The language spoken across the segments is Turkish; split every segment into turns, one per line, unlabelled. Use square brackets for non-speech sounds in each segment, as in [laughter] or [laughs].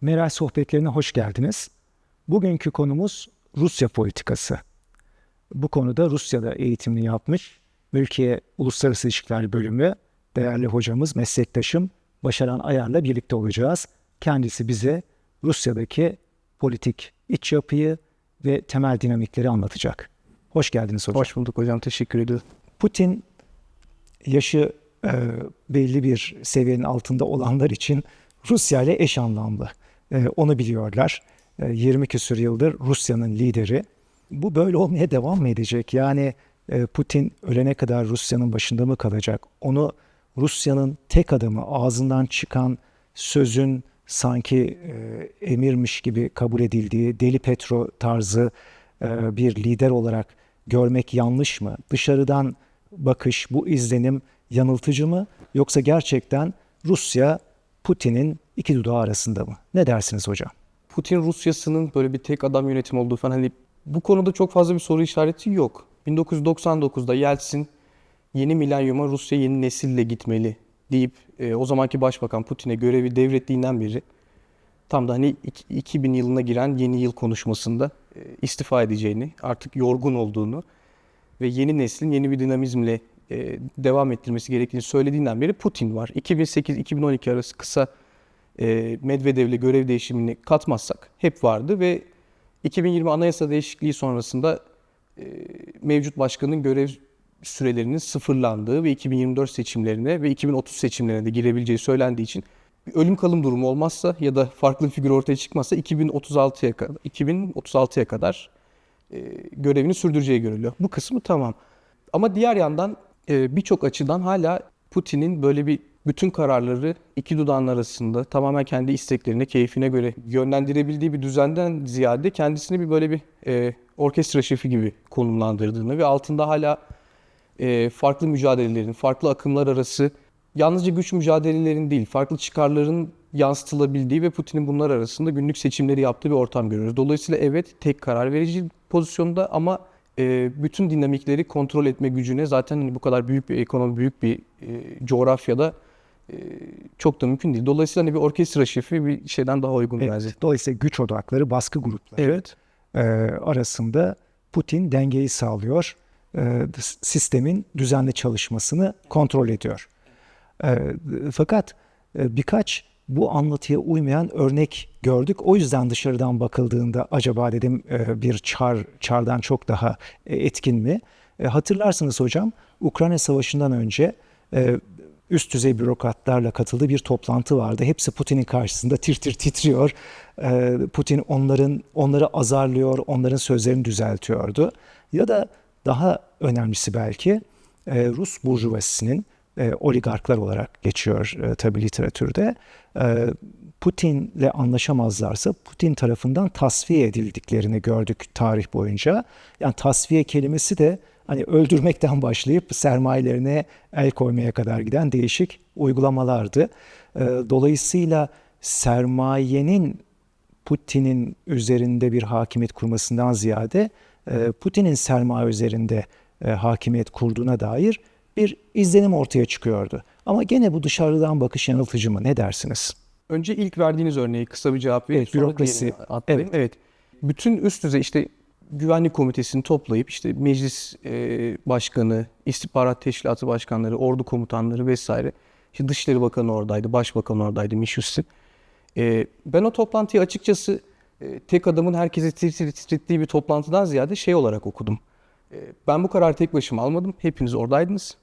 Meral sohbetlerine hoş geldiniz. Bugünkü konumuz Rusya politikası. Bu konuda Rusya'da eğitimini yapmış Mülkiye Uluslararası İlişkiler Bölümü değerli hocamız, meslektaşım Başaran Ayar'la birlikte olacağız. Kendisi bize Rusya'daki politik iç yapıyı ve temel dinamikleri anlatacak. Hoş geldiniz hocam.
Hoş bulduk hocam. Teşekkür ediyorum.
Putin yaşı e, belli bir seviyenin altında olanlar için Rusya ile eş anlamlı. E, onu biliyorlar. E, 20 küsur yıldır Rusya'nın lideri. Bu böyle olmaya devam mı edecek? Yani e, Putin ölene kadar Rusya'nın başında mı kalacak? Onu Rusya'nın tek adamı ağzından çıkan sözün sanki e, emirmiş gibi kabul edildiği Deli Petro tarzı e, bir lider olarak görmek yanlış mı? Dışarıdan bakış, bu izlenim yanıltıcı mı? Yoksa gerçekten Rusya Putin'in iki dudağı arasında mı? Ne dersiniz hocam?
Putin Rusya'sının böyle bir tek adam yönetim olduğu falan hani bu konuda çok fazla bir soru işareti yok. 1999'da Yeltsin yeni milenyuma Rusya yeni nesille gitmeli deyip e, o zamanki başbakan Putin'e görevi devrettiğinden beri tam da hani iki- 2000 yılına giren yeni yıl konuşmasında e, istifa edeceğini, artık yorgun olduğunu ve yeni neslin yeni bir dinamizmle e, devam ettirmesi gerektiğini söylediğinden beri Putin var. 2008-2012 arası kısa Medvedev'le görev değişimini katmazsak hep vardı ve 2020 anayasa değişikliği sonrasında e, mevcut başkanın görev sürelerinin sıfırlandığı ve 2024 seçimlerine ve 2030 seçimlerine de girebileceği söylendiği için bir ölüm kalım durumu olmazsa ya da farklı bir figür ortaya çıkmazsa 2036'ya kadar 2036'ya kadar e, görevini sürdüreceği görülüyor. Bu kısmı tamam. Ama diğer yandan e, birçok açıdan hala Putin'in böyle bir bütün kararları iki dudağın arasında tamamen kendi isteklerine, keyfine göre yönlendirebildiği bir düzenden ziyade kendisini bir böyle bir e, orkestra şefi gibi konumlandırdığını ve altında hala e, farklı mücadelelerin, farklı akımlar arası yalnızca güç mücadelelerin değil, farklı çıkarların yansıtılabildiği ve Putin'in bunlar arasında günlük seçimleri yaptığı bir ortam görüyoruz. Dolayısıyla evet tek karar verici pozisyonda ama e, bütün dinamikleri kontrol etme gücüne zaten hani bu kadar büyük bir ekonomi, büyük bir e, coğrafyada çok da mümkün değil. Dolayısıyla hani bir orkestra şefi bir şeyden daha uygun
Evet,
bence.
dolayısıyla güç odakları, baskı grupları
Evet.
e, arasında Putin dengeyi sağlıyor. E, sistemin düzenli çalışmasını kontrol ediyor. E, fakat e, birkaç bu anlatıya uymayan örnek gördük. O yüzden dışarıdan bakıldığında acaba dedim e, bir çar çardan çok daha e, etkin mi? E, hatırlarsınız hocam Ukrayna Savaşı'ndan önce e, üst düzey bürokratlarla katıldığı bir toplantı vardı. Hepsi Putin'in karşısında tir tir titriyor. E, Putin onların onları azarlıyor, onların sözlerini düzeltiyordu. Ya da daha önemlisi belki e, Rus burjuvasisinin e, oligarklar olarak geçiyor e, tabii literatürde. Putin'le anlaşamazlarsa Putin tarafından tasfiye edildiklerini gördük tarih boyunca. Yani tasfiye kelimesi de hani öldürmekten başlayıp sermayelerine el koymaya kadar giden değişik uygulamalardı. E, dolayısıyla sermayenin Putin'in üzerinde bir hakimiyet kurmasından ziyade e, Putin'in sermaye üzerinde e, hakimiyet kurduğuna dair bir izlenim ortaya çıkıyordu. Ama gene bu dışarıdan bakış yanıltıcı mı? Ne dersiniz?
Önce ilk verdiğiniz örneği kısa bir cevap vereyim.
Evet, bürokrasi.
atlayayım. Evet. Bütün üst düzey işte güvenlik komitesini toplayıp işte meclis e, başkanı, istihbarat teşkilatı başkanları, ordu komutanları vesaire. İşte Dışişleri Bakanı oradaydı, Başbakan oradaydı, Mishustin. E, ben o toplantıyı açıkçası e, tek adamın herkesi tir tir titrettiği bir toplantıdan ziyade şey olarak okudum. E, ben bu kararı tek başıma almadım. Hepiniz oradaydınız.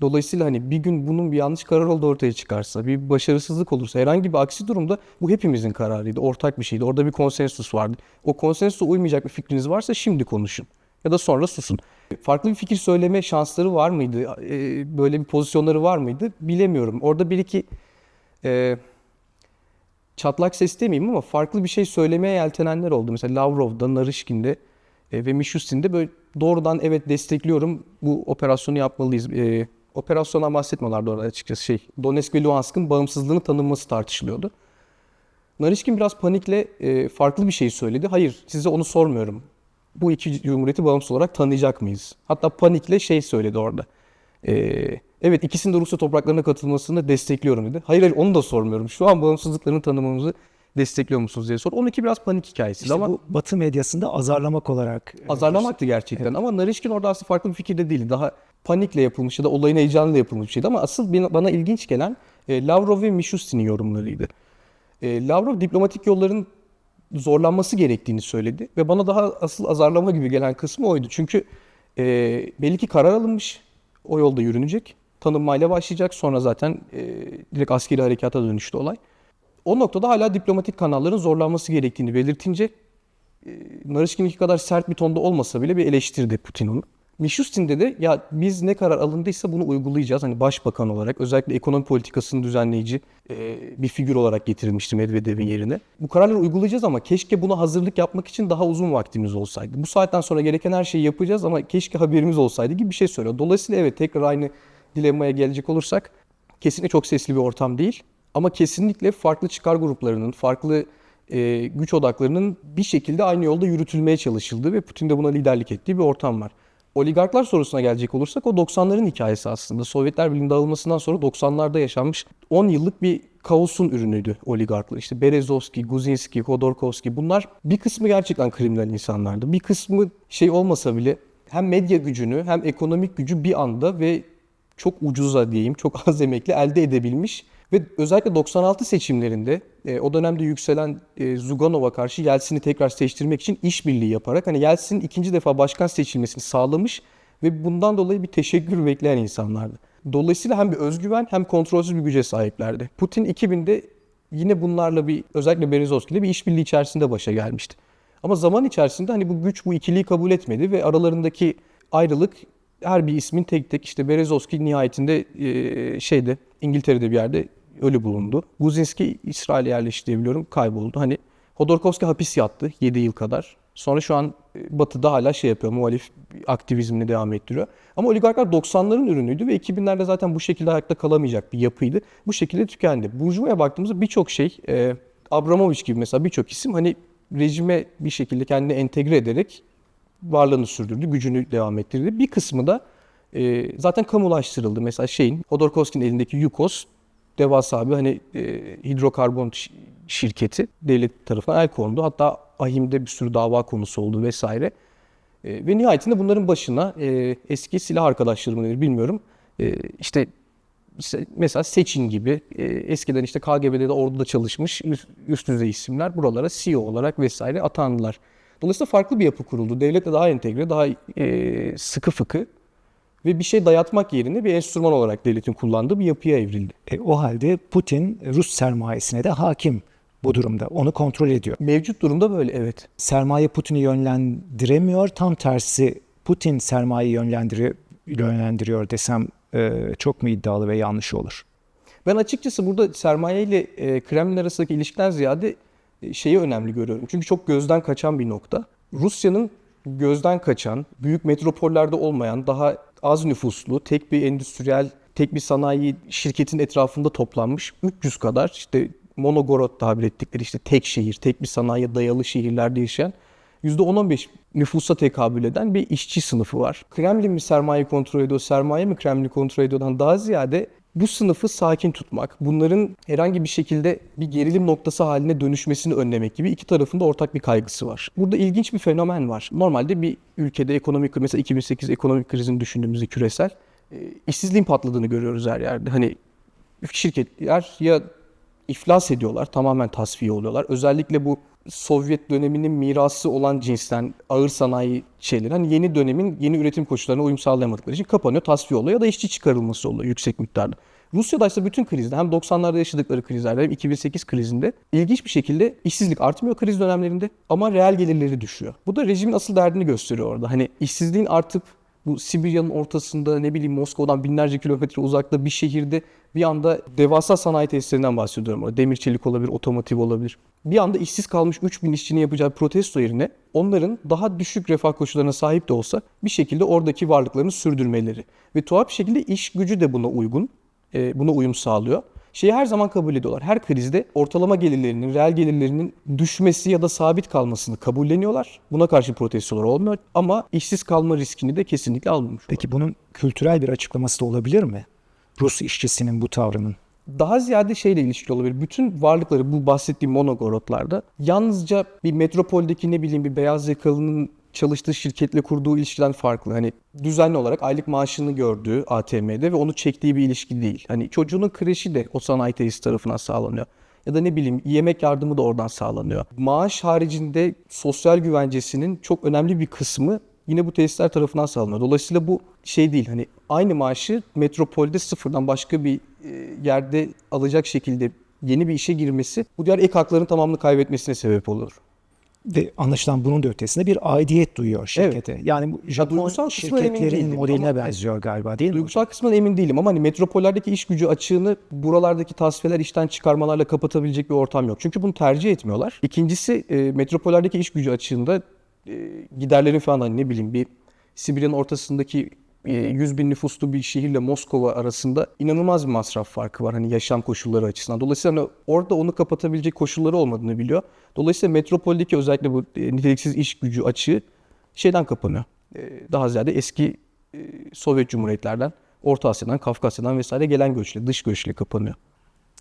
Dolayısıyla hani bir gün bunun bir yanlış karar olduğu ortaya çıkarsa, bir başarısızlık olursa, herhangi bir aksi durumda bu hepimizin kararıydı. Ortak bir şeydi. Orada bir konsensus vardı. O konsensusa uymayacak bir fikriniz varsa şimdi konuşun. Ya da sonra susun. Farklı bir fikir söyleme şansları var mıydı? Ee, Böyle bir pozisyonları var mıydı? Bilemiyorum. Orada bir iki e, çatlak ses demeyeyim ama farklı bir şey söylemeye yeltenenler oldu. Mesela Lavrov'da, Narışkin'de e, ve Mishustin'de böyle doğrudan evet destekliyorum bu operasyonu yapmalıyız. E, operasyondan bahsetmiyorlardı orada açıkçası şey. Donetsk ve Luhansk'ın bağımsızlığını tanınması tartışılıyordu. Narişkin biraz panikle e, farklı bir şey söyledi. Hayır size onu sormuyorum. Bu iki cumhuriyeti bağımsız olarak tanıyacak mıyız? Hatta panikle şey söyledi orada. E, evet ikisinin de Rusya topraklarına katılmasını destekliyorum dedi. Hayır hayır onu da sormuyorum. Şu an bağımsızlıklarını tanımamızı destekliyor musunuz diye sor. Onunki biraz panik hikayesi
İşte
ama
bu Batı medyasında azarlamak olarak e,
azarlamaktı gerçekten ama Narişkin orada aslında farklı bir fikirde değildi. Daha panikle yapılmış ya da olayın heyecanıyla yapılmış bir şeydi ama asıl bana- bana ilginç gelen e, Lavrov ve Mishustin'in yorumlarıydı. E, Lavrov diplomatik yolların zorlanması gerektiğini söyledi ve bana daha asıl azarlama gibi gelen kısmı oydu. Çünkü e, belli ki karar alınmış, o yolda yürünecek, tanınmayla başlayacak sonra zaten e, direkt askeri harekata dönüştü olay. O noktada hala diplomatik kanalların zorlanması gerektiğini belirtince e, Narışkin'inki kadar sert bir tonda olmasa bile bir eleştirdi Putin onu. Mishustin'de de ya biz ne karar alındıysa bunu uygulayacağız. Hani başbakan olarak özellikle ekonomi politikasını düzenleyici e, bir figür olarak getirilmişti Medvedev'in yerine. Bu kararları uygulayacağız ama keşke buna hazırlık yapmak için daha uzun vaktimiz olsaydı. Bu saatten sonra gereken her şeyi yapacağız ama keşke haberimiz olsaydı gibi bir şey söylüyor. Dolayısıyla evet tekrar aynı dilemmaya gelecek olursak kesinlikle çok sesli bir ortam değil. Ama kesinlikle farklı çıkar gruplarının, farklı e, güç odaklarının bir şekilde aynı yolda yürütülmeye çalışıldığı ve Putin de buna liderlik ettiği bir ortam var. Oligarklar sorusuna gelecek olursak o 90'ların hikayesi aslında. Sovyetler Birliği'nin dağılmasından sonra 90'larda yaşanmış 10 yıllık bir kaosun ürünüydü oligarklar. İşte Berezovski, Guzinski, Khodorkovski bunlar bir kısmı gerçekten kriminal insanlardı. Bir kısmı şey olmasa bile hem medya gücünü hem ekonomik gücü bir anda ve çok ucuza diyeyim, çok az emekli elde edebilmiş ve özellikle 96 seçimlerinde e, o dönemde yükselen e, Zuganov'a karşı Yeltsin'i tekrar seçtirmek için işbirliği yaparak hani Yeltsin'in ikinci defa başkan seçilmesini sağlamış ve bundan dolayı bir teşekkür bekleyen insanlardı. Dolayısıyla hem bir özgüven hem kontrolsüz bir güce sahiplerdi. Putin 2000'de yine bunlarla bir özellikle Berezovski ile bir işbirliği içerisinde başa gelmişti. Ama zaman içerisinde hani bu güç bu ikiliyi kabul etmedi ve aralarındaki ayrılık her bir ismin tek tek işte Berezovski nihayetinde e, şeyde İngiltere'de bir yerde ölü bulundu. Guzinski İsrail'e yerleşti diye biliyorum kayboldu. Hani Hodorkovski hapis yattı 7 yıl kadar. Sonra şu an e, Batı'da hala şey yapıyor, muhalif aktivizmini devam ettiriyor. Ama oligarklar 90'ların ürünüydü ve 2000'lerde zaten bu şekilde ayakta kalamayacak bir yapıydı. Bu şekilde tükendi. Burjuva'ya baktığımızda birçok şey, e, Abramovich gibi mesela birçok isim hani rejime bir şekilde kendini entegre ederek varlığını sürdürdü, gücünü devam ettirdi. Bir kısmı da e, zaten kamulaştırıldı. Mesela şeyin, Hodorkovski'nin elindeki Yukos devasa bir hani e, hidrokarbon şirketi devlet tarafından el kondu. Hatta ahimde bir sürü dava konusu oldu vesaire. E, ve nihayetinde bunların başına e, eski silah arkadaşları mı denir bilmiyorum. E, işte mesela Seçin gibi e, eskiden işte KGB'de de orduda çalışmış üst düzey isimler buralara CEO olarak vesaire atandılar. Dolayısıyla farklı bir yapı kuruldu. Devletle daha entegre, daha e, sıkı fıkı ve bir şey dayatmak yerine bir enstrüman olarak devletin kullandığı bir yapıya evrildi.
E, o halde Putin Rus sermayesine de hakim bu durumda. Onu kontrol ediyor.
Mevcut durumda böyle evet.
Sermaye Putin'i yönlendiremiyor. Tam tersi Putin sermayeyi yönlendiriyor, yönlendiriyor desem e, çok mu iddialı ve yanlış olur?
Ben açıkçası burada sermaye ile e, Kremlin arasındaki ilişkiden ziyade e, şeyi önemli görüyorum. Çünkü çok gözden kaçan bir nokta. Rusya'nın gözden kaçan, büyük metropollerde olmayan, daha az nüfuslu, tek bir endüstriyel, tek bir sanayi şirketin etrafında toplanmış 300 kadar işte monogorod tabir ettikleri işte tek şehir, tek bir sanayiye dayalı şehirlerde yaşayan %10-15 nüfusa tekabül eden bir işçi sınıfı var. Kremlin mi sermayeyi kontrol ediyor, sermaye mi Kremlin'i kontrol ediyordan daha ziyade bu sınıfı sakin tutmak, bunların herhangi bir şekilde bir gerilim noktası haline dönüşmesini önlemek gibi iki tarafında ortak bir kaygısı var. Burada ilginç bir fenomen var. Normalde bir ülkede ekonomik mesela 2008 ekonomik krizini düşündüğümüzde küresel e, işsizliğin patladığını görüyoruz her yerde. Hani şirketler ya iflas ediyorlar, tamamen tasfiye oluyorlar. Özellikle bu Sovyet döneminin mirası olan cinsten ağır sanayi şeyleri hani yeni dönemin yeni üretim koşullarına uyum sağlayamadıkları için kapanıyor, tasfiye oluyor ya da işçi çıkarılması oluyor yüksek miktarda. Rusya'da ise bütün krizde hem 90'larda yaşadıkları krizlerde hem 2008 krizinde ilginç bir şekilde işsizlik artmıyor kriz dönemlerinde ama reel gelirleri düşüyor. Bu da rejimin asıl derdini gösteriyor orada. Hani işsizliğin artıp bu Sibirya'nın ortasında ne bileyim Moskova'dan binlerce kilometre uzakta bir şehirde bir anda devasa sanayi tesislerinden bahsediyorum. Demir çelik olabilir, otomotiv olabilir. Bir anda işsiz kalmış 3000 işçinin yapacağı protesto yerine onların daha düşük refah koşullarına sahip de olsa bir şekilde oradaki varlıklarını sürdürmeleri. Ve tuhaf bir şekilde iş gücü de buna uygun, e, buna uyum sağlıyor. Şeyi her zaman kabul ediyorlar. Her krizde ortalama gelirlerinin, reel gelirlerinin düşmesi ya da sabit kalmasını kabulleniyorlar. Buna karşı protestolar olmuyor ama işsiz kalma riskini de kesinlikle almamış.
Peki bunun kültürel bir açıklaması da olabilir mi? Rus işçisinin bu tavrının.
daha ziyade şeyle ilişkili olabilir. Bütün varlıkları bu bahsettiğim monogorotlarda yalnızca bir metropoldeki ne bileyim bir beyaz yakalının çalıştığı şirketle kurduğu ilişkiden farklı. Hani düzenli olarak aylık maaşını gördüğü ATM'de ve onu çektiği bir ilişki değil. Hani çocuğunun kreşi de o sanayi tesisi tarafından sağlanıyor. Ya da ne bileyim yemek yardımı da oradan sağlanıyor. Maaş haricinde sosyal güvencesinin çok önemli bir kısmı yine bu tesisler tarafından sağlanıyor. Dolayısıyla bu şey değil hani aynı maaşı metropolde sıfırdan başka bir e, yerde alacak şekilde yeni bir işe girmesi bu diğer ek hakların tamamını kaybetmesine sebep olur.
Ve anlaşılan bunun da ötesinde bir aidiyet duyuyor şirkete. Yani bu Japon
emin
şirketlerin modeline
ama-
benziyor galiba değil mi?
Duygusal kısmından emin değilim ama hani metropollerdeki iş gücü açığını buralardaki tasfiyeler işten çıkarmalarla kapatabilecek bir ortam yok. Çünkü bunu tercih etmiyorlar. İkincisi e, metropollerdeki iş gücü açığında e, giderlerin falan hani ne bileyim bir Sibirya'nın ortasındaki 100 bin nüfuslu bir şehirle Moskova arasında inanılmaz bir masraf farkı var hani yaşam koşulları açısından. Dolayısıyla hani orada onu kapatabilecek koşulları olmadığını biliyor. Dolayısıyla metropoldeki özellikle bu e, niteliksiz iş gücü açığı şeyden kapanıyor. E, daha ziyade eski e, Sovyet Cumhuriyetlerden, Orta Asya'dan, Kafkasya'dan vesaire gelen göçle, dış göçle kapanıyor.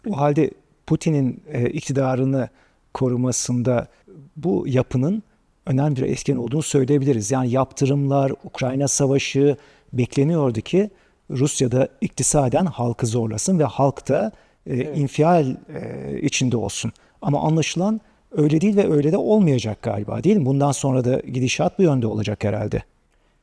O halde Putin'in e, iktidarını korumasında bu yapının önemli bir etken olduğunu söyleyebiliriz. Yani yaptırımlar, Ukrayna Savaşı bekleniyordu ki Rusya'da iktisaden halkı zorlasın ve halk da e, infial e, içinde olsun. Ama anlaşılan öyle değil ve öyle de olmayacak galiba değil mi? Bundan sonra da gidişat bu yönde olacak herhalde.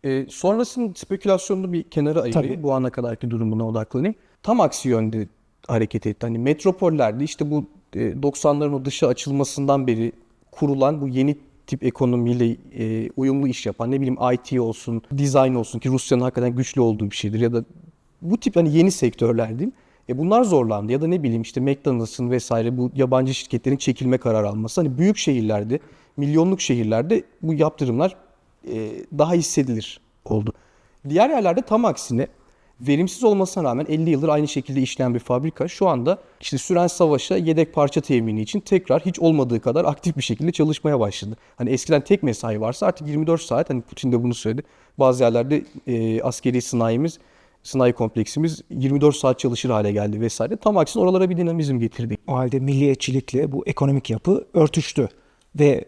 E, sonrasının spekülasyonunu bir kenara ayırayım.
Tabii.
Bu ana kadarki durumuna odaklanayım. Tam aksi yönde hareket etti. Hani metropollerde işte bu e, 90'ların o dışa açılmasından beri kurulan bu yeni tip ekonomiyle e, uyumlu iş yapan ne bileyim IT olsun, design olsun ki Rusya'nın hakikaten güçlü olduğu bir şeydir ya da bu tip hani yeni sektörler diyeyim. E bunlar zorlandı ya da ne bileyim işte McDonald's'ın vesaire bu yabancı şirketlerin çekilme kararı alması. Hani büyük şehirlerde, milyonluk şehirlerde bu yaptırımlar e, daha hissedilir oldu. Diğer yerlerde tam aksine verimsiz olmasına rağmen 50 yıldır aynı şekilde işleyen bir fabrika şu anda işte süren savaşa yedek parça temini için tekrar hiç olmadığı kadar aktif bir şekilde çalışmaya başladı. Hani eskiden tek mesai varsa artık 24 saat hani Putin de bunu söyledi. Bazı yerlerde e, askeri sanayimiz sanayi kompleksimiz 24 saat çalışır hale geldi vesaire. Tam aksine oralara bir dinamizm getirdi.
O halde milliyetçilikle bu ekonomik yapı örtüştü ve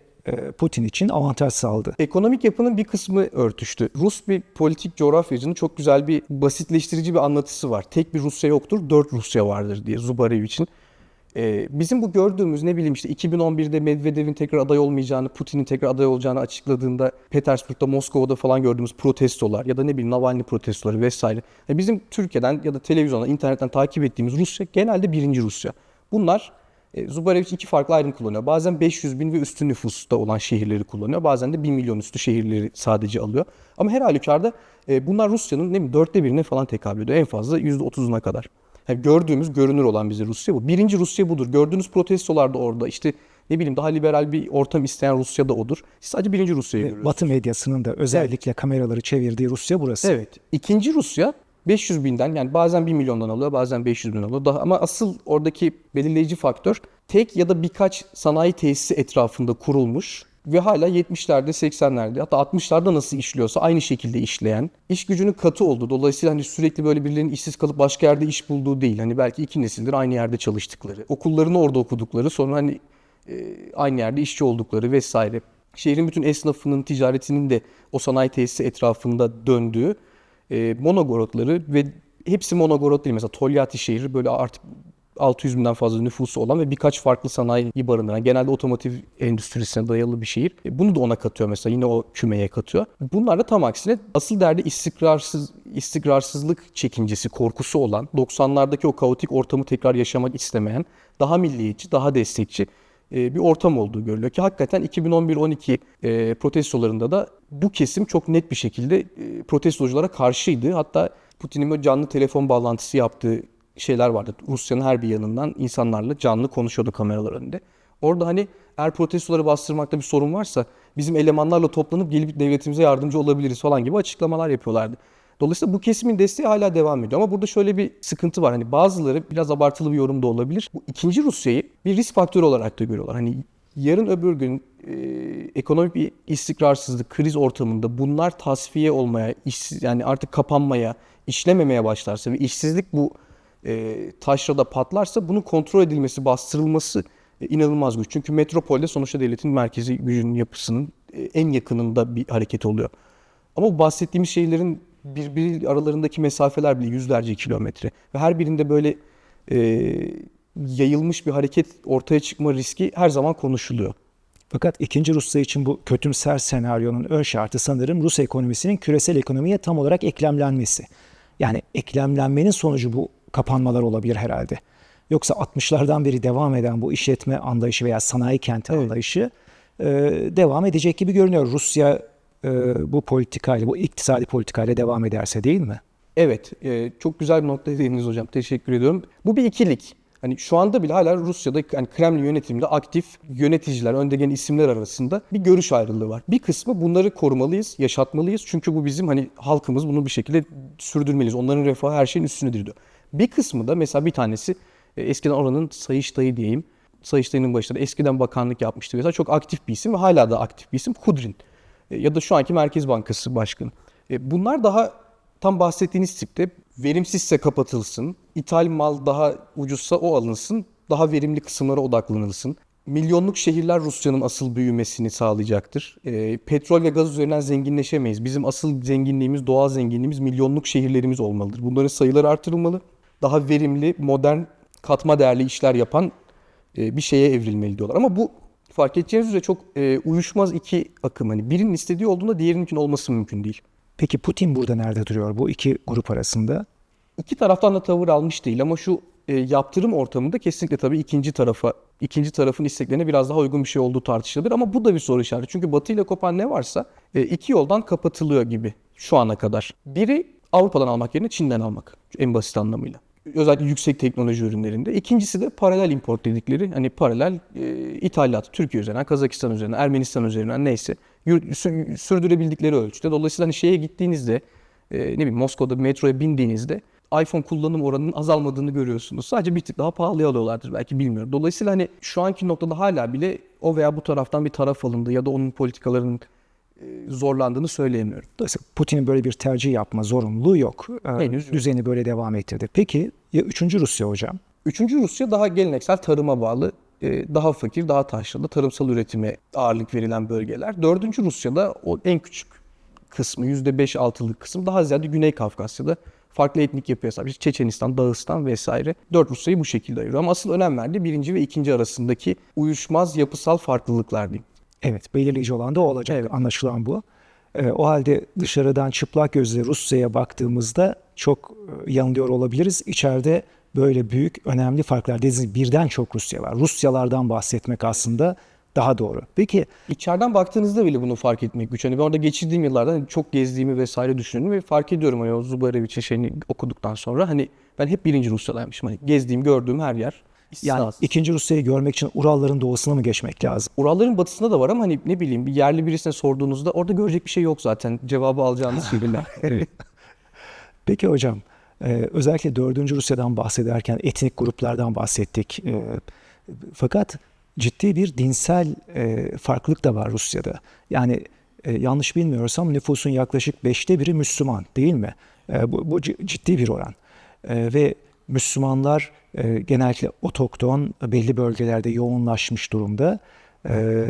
Putin için avantaj sağladı.
Ekonomik yapının bir kısmı örtüştü. Rus bir politik coğrafyacının çok güzel bir basitleştirici bir anlatısı var. Tek bir Rusya yoktur, dört Rusya vardır diye Zubarev için. Ee, bizim bu gördüğümüz ne bileyim işte 2011'de Medvedev'in tekrar aday olmayacağını, Putin'in tekrar aday olacağını açıkladığında Petersburg'da, Moskova'da falan gördüğümüz protestolar ya da ne bileyim Navalny protestoları vesaire. Yani bizim Türkiye'den ya da televizyondan, internetten takip ettiğimiz Rusya genelde birinci Rusya. Bunlar e, Zubareviç iki farklı ayrım kullanıyor. Bazen 500 bin ve üstü nüfusta olan şehirleri kullanıyor. Bazen de 1 milyon üstü şehirleri sadece alıyor. Ama her halükarda e, bunlar Rusya'nın ne mi dörtte birine falan tekabül ediyor. En fazla %30'una kadar. Yani gördüğümüz, görünür olan bize Rusya bu. Birinci Rusya budur. Gördüğünüz protestolar da orada. İşte ne bileyim daha liberal bir ortam isteyen Rusya da odur. Siz sadece birinci Rusya'yı görüyorsunuz.
Batı medyasının da özellikle kameraları çevirdiği Rusya burası.
Evet. İkinci Rusya 500 binden yani bazen 1 milyondan alıyor bazen 500 bin alıyor. Daha, ama asıl oradaki belirleyici faktör tek ya da birkaç sanayi tesisi etrafında kurulmuş ve hala 70'lerde 80'lerde hatta 60'larda nasıl işliyorsa aynı şekilde işleyen iş gücünün katı oldu. Dolayısıyla hani sürekli böyle birilerinin işsiz kalıp başka yerde iş bulduğu değil. Hani belki iki nesildir aynı yerde çalıştıkları, okullarını orada okudukları sonra hani e, aynı yerde işçi oldukları vesaire. Şehrin bütün esnafının, ticaretinin de o sanayi tesisi etrafında döndüğü e, monogorotları ve hepsi monogorot değil. Mesela Tolyatti şehri böyle artık 600 binden fazla nüfusu olan ve birkaç farklı sanayi barındıran genelde otomotiv endüstrisine dayalı bir şehir. E, Bunu da ona katıyor mesela yine o kümeye katıyor. Bunlar da tam aksine asıl derdi istikrarsız istikrarsızlık çekincesi, korkusu olan 90'lardaki o kaotik ortamı tekrar yaşamak istemeyen, daha milliyetçi, daha destekçi e, bir ortam olduğu görülüyor ki hakikaten 2011-12 e, protestolarında da bu kesim çok net bir şekilde e, protestoculara karşıydı. Hatta Putin'in canlı telefon bağlantısı yaptığı şeyler vardı. Rusya'nın her bir yanından insanlarla canlı konuşuyordu kameralar önünde. Orada hani eğer protestoları bastırmakta bir sorun varsa bizim elemanlarla toplanıp gelip devletimize yardımcı olabiliriz falan gibi açıklamalar yapıyorlardı. Dolayısıyla bu kesimin desteği hala devam ediyor. Ama burada şöyle bir sıkıntı var. Hani bazıları biraz abartılı bir yorum da olabilir. Bu ikinci Rusya'yı bir risk faktörü olarak da görüyorlar. Hani yarın öbür gün e, ekonomik bir istikrarsızlık, kriz ortamında bunlar tasfiye olmaya, işsiz, yani artık kapanmaya, işlememeye başlarsa ve işsizlik bu e, taşrada patlarsa bunun kontrol edilmesi, bastırılması e, inanılmaz güç. Çünkü metropolde sonuçta devletin merkezi gücünün yapısının e, en yakınında bir hareket oluyor. Ama bu bahsettiğimiz şeylerin birbiri aralarındaki mesafeler bile yüzlerce kilometre. Ve her birinde böyle e, yayılmış bir hareket ortaya çıkma riski her zaman konuşuluyor.
Fakat ikinci Rusya için bu kötümser senaryonun ön şartı sanırım Rus ekonomisinin küresel ekonomiye tam olarak eklemlenmesi. Yani eklemlenmenin sonucu bu kapanmalar olabilir herhalde. Yoksa 60'lardan beri devam eden bu işletme anlayışı veya sanayi kenti anlayışı e, devam edecek gibi görünüyor. Rusya e, bu politikayla, bu iktisadi politikayla devam ederse değil mi?
Evet, e, çok güzel bir noktaya değindiniz hocam. Teşekkür ediyorum. Bu bir ikilik. Hani şu anda bile hala Rusya'da yani Kremlin yönetiminde aktif yöneticiler, önde gelen isimler arasında bir görüş ayrılığı var. Bir kısmı bunları korumalıyız, yaşatmalıyız. Çünkü bu bizim hani halkımız bunu bir şekilde sürdürmeliyiz. Onların refahı her şeyin üstünedir diyor. Bir kısmı da mesela bir tanesi e, eskiden oranın Sayıştay'ı diyeyim. Sayıştay'ın başında da eskiden bakanlık yapmıştı. Mesela çok aktif bir isim ve hala da aktif bir isim Kudrin. E, ya da şu anki Merkez Bankası Başkanı. E, bunlar daha tam bahsettiğiniz tipte verimsizse kapatılsın, ithal mal daha ucuzsa o alınsın, daha verimli kısımlara odaklanılsın. Milyonluk şehirler Rusya'nın asıl büyümesini sağlayacaktır. E, petrol ve gaz üzerinden zenginleşemeyiz. Bizim asıl zenginliğimiz, doğal zenginliğimiz milyonluk şehirlerimiz olmalıdır. Bunların sayıları artırılmalı. Daha verimli, modern, katma değerli işler yapan e, bir şeye evrilmeli diyorlar. Ama bu fark edeceğiniz üzere çok e, uyuşmaz iki akım. Hani birinin istediği olduğunda diğerinin olması mümkün değil.
Peki Putin burada nerede duruyor bu iki grup arasında?
İki taraftan da tavır almış değil ama şu e, yaptırım ortamında kesinlikle tabii ikinci tarafa, ikinci tarafın isteklerine biraz daha uygun bir şey olduğu tartışılır. Ama bu da bir soru işareti. Çünkü Batı ile kopan ne varsa e, iki yoldan kapatılıyor gibi şu ana kadar. Biri Avrupa'dan almak yerine Çin'den almak en basit anlamıyla. Özellikle yüksek teknoloji ürünlerinde. İkincisi de paralel import dedikleri hani paralel e, ithalat Türkiye üzerinden, Kazakistan üzerinden, Ermenistan üzerinden neyse sürdürebildikleri ölçüde. Dolayısıyla hani şeye gittiğinizde e, ne bileyim Moskova'da metroya bindiğinizde iPhone kullanım oranının azalmadığını görüyorsunuz. Sadece bir tık daha pahalıya alıyorlardır belki bilmiyorum. Dolayısıyla hani şu anki noktada hala bile o veya bu taraftan bir taraf alındı ya da onun politikalarının zorlandığını söyleyemiyorum.
Dolayısıyla Putin'in böyle bir tercih yapma zorunluluğu yok. Ee,
Henüz.
Düzeni böyle devam ettirdi. Peki ya üçüncü Rusya hocam?
Üçüncü Rusya daha geleneksel tarıma bağlı, e, daha fakir, daha taşralı, tarımsal üretime ağırlık verilen bölgeler. Dördüncü Rusya'da o en küçük kısmı, %5-6'lık kısım daha ziyade Güney Kafkasya'da farklı etnik yapıya sahip. İşte Çeçenistan, Dağıstan vesaire. Dört Rusya'yı bu şekilde ayırıyor. Ama asıl önem verdiği birinci ve ikinci arasındaki uyuşmaz yapısal farklılıklar diyeyim.
Evet, belirleyici olan da o olacak.
Evet.
Anlaşılan bu. Ee, o halde dışarıdan çıplak gözle Rusya'ya baktığımızda çok e, yanılıyor olabiliriz. İçeride böyle büyük, önemli farklar. Dediğiniz birden çok Rusya var. Rusyalardan bahsetmek aslında daha doğru. Peki
İçeriden baktığınızda bile bunu fark etmek güç. Hani ben orada geçirdiğim yıllarda hani çok gezdiğimi vesaire düşünüyorum ve fark ediyorum hani o Zubarevic'in şeyini okuduktan sonra hani ben hep birinci Rusya'daymışım. Hani gezdiğim, gördüğüm her yer
yani
istisnasız.
ikinci Rusya'yı görmek için Uralların doğusuna mı geçmek lazım?
Uralların batısında da var ama hani ne bileyim bir yerli birisine sorduğunuzda orada görecek bir şey yok zaten. Cevabı alacağınız. [laughs]
Evet. Peki hocam, e, özellikle 4. Rusya'dan bahsederken etnik gruplardan bahsettik. E, fakat ciddi bir dinsel e, farklılık da var Rusya'da. Yani e, yanlış bilmiyorsam nüfusun yaklaşık beşte biri Müslüman değil mi? E, bu, bu ciddi bir oran. E, ve Müslümanlar e, genellikle otokton belli bölgelerde yoğunlaşmış durumda. E,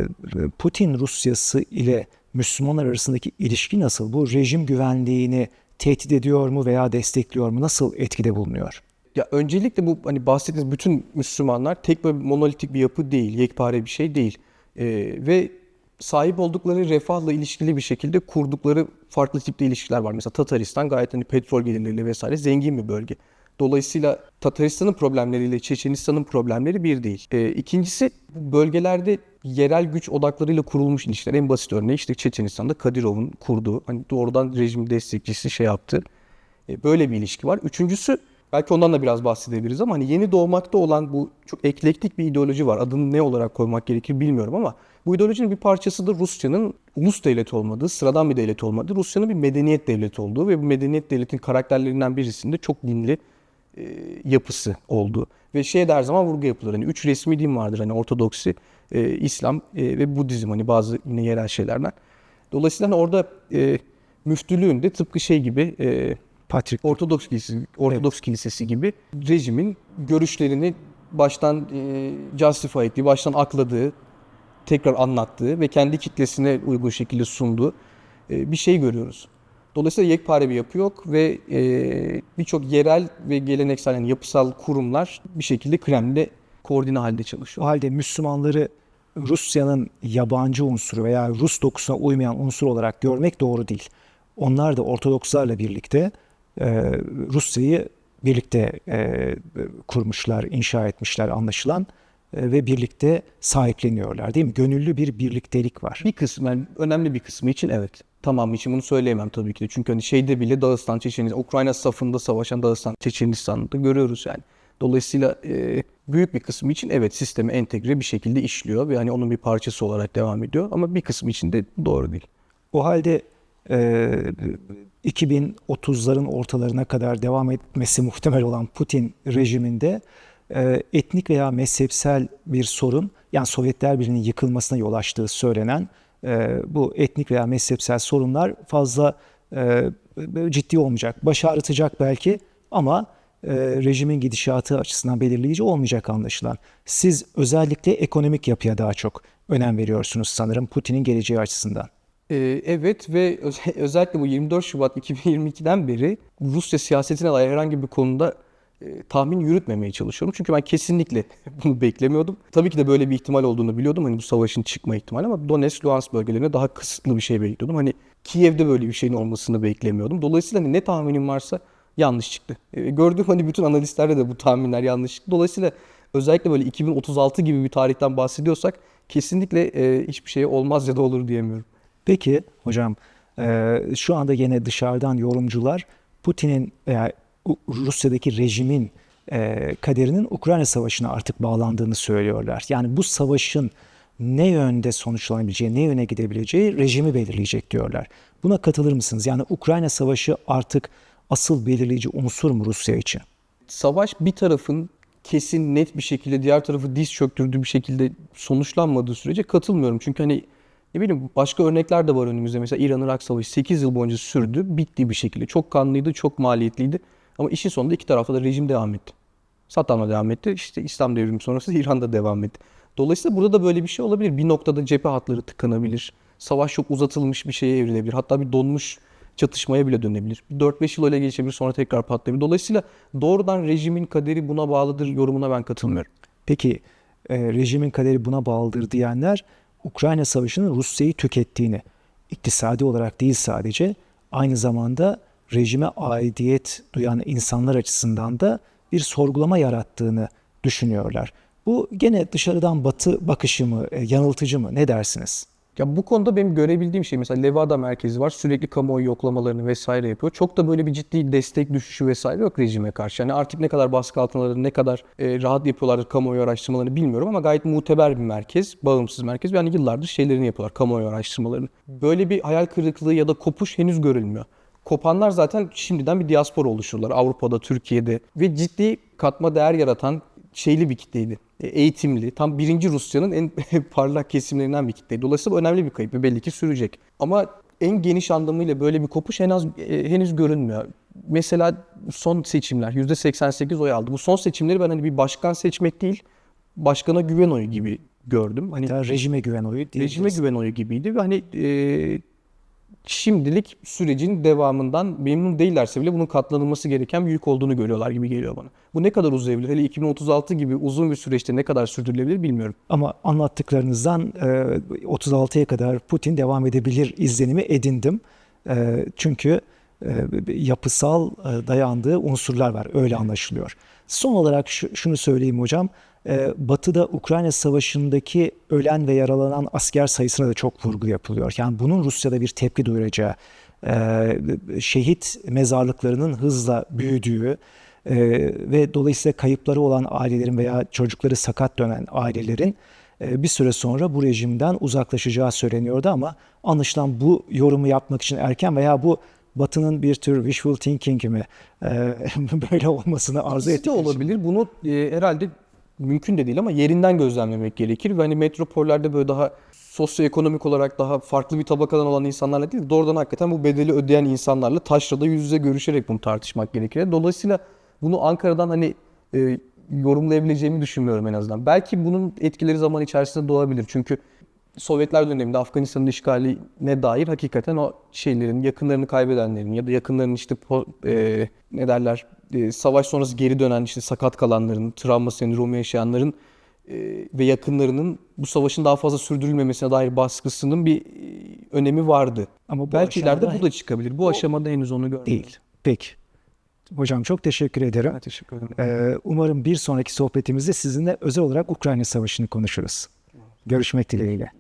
Putin Rusyası ile Müslümanlar arasındaki ilişki nasıl? Bu rejim güvenliğini tehdit ediyor mu veya destekliyor mu? Nasıl etkide bulunuyor?
ya öncelikle bu hani bahsettiğiniz bütün Müslümanlar tek böyle monolitik bir yapı değil, yekpare bir şey değil. Ee, ve sahip oldukları refahla ilişkili bir şekilde kurdukları farklı tipte ilişkiler var. Mesela Tataristan gayet hani petrol gelirleriyle vesaire zengin bir bölge. Dolayısıyla Tataristan'ın problemleriyle Çeçenistan'ın problemleri bir değil. Ee, ikincisi bu bölgelerde yerel güç odaklarıyla kurulmuş ilişkiler. En basit örneği işte Çeçenistan'da Kadirov'un kurduğu hani doğrudan rejim destekçisi şey yaptı. E, Böyle bir ilişki var. Üçüncüsü belki ondan da biraz bahsedebiliriz ama hani yeni doğmakta olan bu çok eklektik bir ideoloji var. Adını ne olarak koymak gerekir bilmiyorum ama bu ideolojinin bir parçası da Rusya'nın ulus devleti olmadığı, sıradan bir devlet olmadığı, Rusya'nın bir medeniyet devleti olduğu ve bu medeniyet devletin karakterlerinden birisinde çok dinli e, yapısı olduğu. Ve şeye de her zaman vurgu yapılır. Hani üç resmi din vardır. Hani Ortodoksi, e, İslam e, ve Budizm. Hani bazı yine yerel şeylerden. Dolayısıyla hani orada e, müftülüğün de tıpkı şey gibi e,
Patrik
Ortodoks kilisesi, Ortodoks kilisesi gibi rejimin görüşlerini baştan e, justify ettiği, baştan akladığı, tekrar anlattığı ve kendi kitlesine uygun şekilde sunduğu e, bir şey görüyoruz. Dolayısıyla yekpare bir yapı yok ve e, birçok yerel ve geleneksel yani yapısal kurumlar bir şekilde Kremlin'le koordine halde
o
çalışıyor.
halde Müslümanları Rusya'nın yabancı unsuru veya Rus dokusuna uymayan unsur olarak görmek doğru değil. Onlar da Ortodokslarla birlikte e, Rusya'yı birlikte e, kurmuşlar, inşa etmişler anlaşılan e, ve birlikte sahipleniyorlar değil mi? Gönüllü bir birliktelik var.
Bir kısmı, yani önemli bir kısmı için evet. Tamamı için bunu söyleyemem tabii ki de. Çünkü hani şeyde bile Dağıstan, Çeçenistan, Ukrayna safında savaşan Dağıstan, Çeçenistan'da görüyoruz yani. Dolayısıyla e, büyük bir kısmı için evet sisteme entegre bir şekilde işliyor ve hani onun bir parçası olarak devam ediyor. Ama bir kısmı için de doğru değil.
O halde e, 2030'ların ortalarına kadar devam etmesi muhtemel olan Putin rejiminde e, etnik veya mezhepsel bir sorun, yani Sovyetler Birliği'nin yıkılmasına yol açtığı söylenen e, bu etnik veya mezhepsel sorunlar fazla e, ciddi olmayacak. Baş ağrıtacak belki ama e, rejimin gidişatı açısından belirleyici olmayacak anlaşılan. Siz özellikle ekonomik yapıya daha çok önem veriyorsunuz sanırım Putin'in geleceği açısından.
Ee, evet ve öz- [laughs] özellikle bu 24 Şubat 2022'den beri Rusya siyasetine dair herhangi bir konuda e, tahmin yürütmemeye çalışıyorum. Çünkü ben kesinlikle [laughs] bunu beklemiyordum. Tabii ki de böyle bir ihtimal olduğunu biliyordum. Hani bu savaşın çıkma ihtimali ama Donetsk, Luhansk bölgelerine daha kısıtlı bir şey bekliyordum. Hani Kiev'de böyle bir şeyin olmasını beklemiyordum. Dolayısıyla hani ne tahminim varsa yanlış çıktı. E, gördüğüm hani bütün analistlerde de bu tahminler yanlış çıktı. Dolayısıyla özellikle böyle 2036 gibi bir tarihten bahsediyorsak kesinlikle e, hiçbir şey olmaz ya da olur diyemiyorum.
Peki hocam e, şu anda yine dışarıdan yorumcular Putin'in veya Rusya'daki rejimin e, kaderinin Ukrayna Savaşı'na artık bağlandığını söylüyorlar. Yani bu savaşın ne yönde sonuçlanabileceği, ne yöne gidebileceği rejimi belirleyecek diyorlar. Buna katılır mısınız? Yani Ukrayna Savaşı artık asıl belirleyici unsur mu Rusya için?
savaş bir tarafın kesin net bir şekilde diğer tarafı diz çöktürdüğü bir şekilde sonuçlanmadığı sürece katılmıyorum. Çünkü hani ne bileyim başka örnekler de var önümüzde. Mesela İran-Irak Savaşı 8 yıl boyunca sürdü. Bitti bir şekilde. Çok kanlıydı, çok maliyetliydi. Ama işin sonunda iki tarafta da rejim devam etti. Saddam'la devam etti. İşte İslam devrimi sonrası İran'da devam etti. Dolayısıyla burada da böyle bir şey olabilir. Bir noktada cephe hatları tıkanabilir. Savaş çok uzatılmış bir şeye evrilebilir. Hatta bir donmuş çatışmaya bile dönebilir. Bir 4-5 yıl öyle geçebilir sonra tekrar patlayabilir. Dolayısıyla doğrudan rejimin kaderi buna bağlıdır yorumuna ben katılmıyorum.
Peki e, rejimin kaderi buna bağlıdır diyenler Ukrayna Savaşı'nın Rusya'yı tükettiğini, iktisadi olarak değil sadece aynı zamanda rejime aidiyet duyan insanlar açısından da bir sorgulama yarattığını düşünüyorlar. Bu gene dışarıdan batı bakışı mı, e, yanıltıcı mı? Ne dersiniz?
Ya bu konuda benim görebildiğim şey mesela Levada merkezi var. Sürekli kamuoyu yoklamalarını vesaire yapıyor. Çok da böyle bir ciddi destek düşüşü vesaire yok rejime karşı. Yani artık ne kadar baskı altındalar, ne kadar e, rahat yapıyorlardır kamuoyu araştırmalarını bilmiyorum ama gayet muteber bir merkez, bağımsız merkez. Yani yıllardır şeylerini yapıyorlar, kamuoyu araştırmalarını. Böyle bir hayal kırıklığı ya da kopuş henüz görülmüyor. Kopanlar zaten şimdiden bir diaspora oluştururlar Avrupa'da, Türkiye'de ve ciddi katma değer yaratan şeyli bir kitleydi. E, Eğitimli, tam birinci Rusya'nın en [laughs] parlak kesimlerinden bir kitleydi. Dolayısıyla önemli bir kayıp ve belli ki sürecek. Ama en geniş anlamıyla böyle bir kopuş henüz, e, henüz görünmüyor. Mesela son seçimler %88 oy aldı. Bu son seçimleri ben hani bir başkan seçmek değil, başkana güven oyu gibi gördüm. Hani
Hatta rejime güven oyu
rejime
diyebiliriz.
güven oyu gibiydi ve hani e, şimdilik sürecin devamından memnun değillerse bile bunun katlanılması gereken bir yük olduğunu görüyorlar gibi geliyor bana. Bu ne kadar uzayabilir? Hele 2036 gibi uzun bir süreçte ne kadar sürdürülebilir bilmiyorum.
Ama anlattıklarınızdan e, 36'ya kadar Putin devam edebilir izlenimi edindim. E, çünkü e, yapısal e, dayandığı unsurlar var. Öyle anlaşılıyor. Son olarak şu- şunu söyleyeyim hocam. E, Batı'da Ukrayna Savaşı'ndaki ölen ve yaralanan asker sayısına da çok vurgu yapılıyor. Yani bunun Rusya'da bir tepki duyuracağı, e, şehit mezarlıklarının hızla büyüdüğü, ve dolayısıyla kayıpları olan ailelerin veya çocukları sakat dönen ailelerin e, bir süre sonra bu rejimden uzaklaşacağı söyleniyordu ama anlaşılan bu yorumu yapmak için erken veya bu Batı'nın bir tür wishful thinking mi e, [laughs] böyle olmasını arzu
de
ettiği için.
olabilir. Bunu e, herhalde mümkün de değil ama yerinden gözlemlemek gerekir. Ve hani metropollerde böyle daha sosyoekonomik olarak daha farklı bir tabakadan olan insanlarla değil, doğrudan hakikaten bu bedeli ödeyen insanlarla taşrada yüz yüze görüşerek bunu tartışmak gerekir. Dolayısıyla bunu Ankara'dan hani e, yorumlayabileceğimi düşünmüyorum en azından. Belki bunun etkileri zaman içerisinde doğabilir. Çünkü Sovyetler döneminde Afganistan'ın işgaline dair hakikaten o şeylerin, yakınlarını kaybedenlerin ya da yakınlarının işte e, ne derler e, savaş sonrası geri dönen işte sakat kalanların, travma sendromu yaşayanların e, ve yakınlarının bu savaşın daha fazla sürdürülmemesine dair baskısının bir e, önemi vardı.
Ama
Belki ileride bu da çıkabilir. Bu aşamada henüz onu görmedim.
değil. Peki. Hocam çok teşekkür ederim.
Ben teşekkür ederim.
Ee, umarım bir sonraki sohbetimizde sizinle özel olarak Ukrayna Savaşı'nı konuşuruz. Görüşmek dileğiyle.